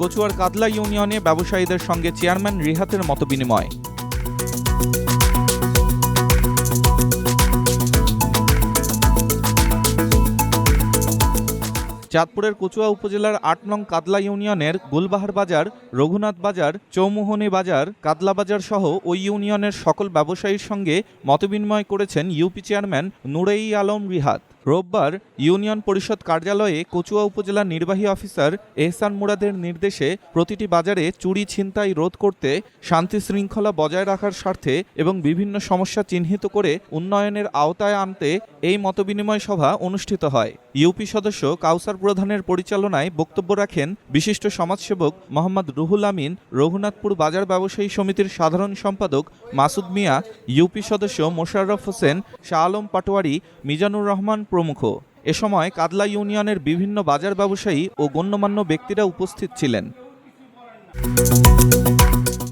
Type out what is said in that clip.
কচুয়ার কাদলা ইউনিয়নে ব্যবসায়ীদের সঙ্গে চেয়ারম্যান রিহাতের মতবিনিময়। চাঁদপুরের কচুয়া উপজেলার আট নং কাদলা ইউনিয়নের গুলবাহার বাজার, রঘুনাথ বাজার, চৌমুহনী বাজার কাদলা বাজার সহ ওই ইউনিয়নের সকল ব্যবসায়ীর সঙ্গে মতবিনিময় করেছেন ইউপি চেয়ারম্যান নুরেই আলম রিহাত। রোববার ইউনিয়ন পরিষদ কার্যালয়ে কচুয়া উপজেলা নির্বাহী অফিসার এহসান মুরাদের নির্দেশে প্রতিটি বাজারে চুরি ছিনতাই রোধ করতে শান্তি শৃঙ্খলা বজায় রাখার স্বার্থে এবং বিভিন্ন সমস্যা চিহ্নিত করে উন্নয়নের আওতায় আনতে এই মতবিনিময় সভা অনুষ্ঠিত হয়। ইউপি সদস্য কাউসার প্রধানের পরিচালনায় বক্তব্য রাখেন বিশিষ্ট সমাজসেবক মোহাম্মদ রুহুল আমিন, রঘুনাথপুর বাজার ব্যবসায়ী সমিতির সাধারণ সম্পাদক মাসুদ মিয়া, ইউপি সদস্য মোশাররফ হোসেন, শাহ আলম পাটোয়ারি, মিজানুর রহমান প্রমুখ। এ সময় কাদলা ইউনিয়নের বিভিন্ন বাজার ব্যবসায়ী ও গণ্যমান্য ব্যক্তিরা উপস্থিত ছিলেন।